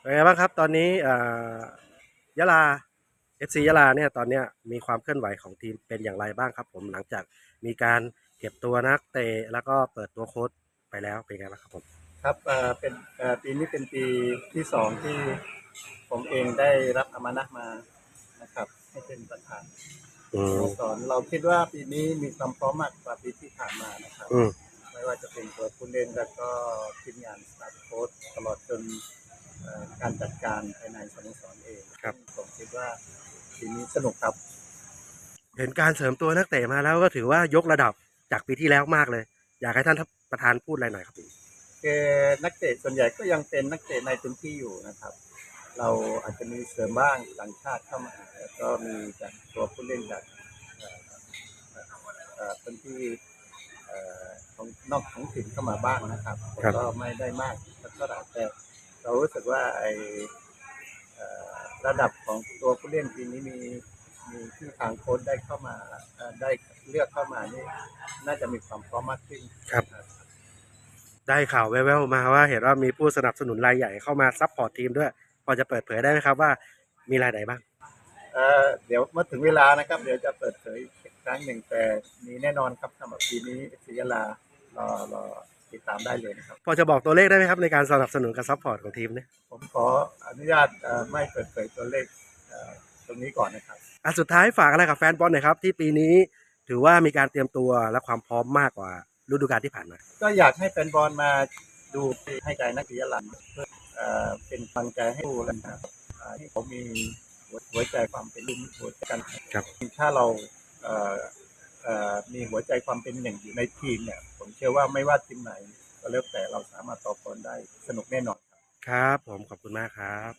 เป็นไงบ้างครับ ตอนนี้เอ่อยะลา FC ยะลาเนี่ยตอนเนี้ยมีความเคลื่อนไหวของทีมเป็นอย่างไรบ้างครับ ผมหลังจากมีการเก็บตัวนักเตะแล้วก็เปิดตัวโค้ชไปแล้วเป็นไงบ้างครับผมครับเอ่อเป็นเอ่อปีนี้เป็นปีที่สองที่ผมเองได้รับอามานะมานะครับ ให้เป็นประธานอืสมโมสรเราคิดว่าปีนี้มีความพร้อมมากกว่าปีที่ผ่านมานะครับอืมไม่ว่าจะเป็นตัวผู้เล่นแล้วก็ทีมงานสตาฟโค้ชตลอดจนเอ่อ การจัดการภายในสโมสรเองครับ ผมคิดว่าปีนี้สนุกครับ เห็นการเสริมตัวนักเตะมาแล้วก็ถือว่ายกระดับจากปีที่แล้วมากเลย อยากให้ท่านประธานพูดอะไรหน่อยครับผมคือนักเตะส่วนใหญ่ก็ยังเป็นนักเตะในพื้นที่อยู่นะครับ เราอาจจะมีเสริมบ้างต่างชาติเข้ามาแล้วก็มีจากตัวผู้เล่นจากเอ่อเอ่อพื้นที่เอ่อของนอกท้องถิ่นเข้ามาบ้างนะครับแต่ก็ไม่ได้มากเท่าไหร่แต่ เรารู้สึกว่าไอเอ่อระดับของตัวผู้เล่นปีนี้มีมีที่ทางโค้ชได้เข้ามาเอ่อได้เลือกเข้ามานี่น่าจะมีความพร้อมมากขึ้นครับ ได้ข่าวแว่วๆมาว่าเห็นว่ามีผู้สนับสนุนรายใหญ่เข้ามาซัพพอร์ตทีมด้วย พอจะเปิดเผยได้ไหมครับว่ามีรายไหนบ้างเอ่อเดี๋ยวเมื่อถึงเวลานะครับ เดี๋ยวจะเปิดเผยอีกครั้งหนึ่งแต่มีแน่นอนครับสำหรับปีนี้ศรียลารอรอ ติดตามได้เลยนะครับ พอจะบอกตัวเลขได้ไหมครับในการสนับสนุนกับซัพพอร์ตของทีมเนี่ยผมขออนุญาตเอ่อไม่เปิดเผยตัวเลขเอ่อตรงนี้ก่อนนะครับ อะสุดท้ายฝากอะไรกับแฟนบอลหน่อยครับ ที่ปีนี้ถือว่ามีการเตรียมตัวและความพร้อมมากกว่าฤดูกาลที่ผ่านมา ก็อยากให้แฟนบอลมาดูให้ใจนักศรียลาเพื่อเอ่อเป็นกำลังใจให้ดูแล้วนะครับอ่าที่ผมมีหัวหัวใจความเป็นรุ่นหัวใจกันครับ ถ้าเราเอ่อเอ่อมีหัวใจความเป็นหนึ่งอยู่ในทีมเนี่ยผมเชื่อว่าไม่ว่าทีมไหน ก็แล้วแต่เราสามารถต่อกรได้สนุกแน่นอน ครับผมขอบคุณมากครับ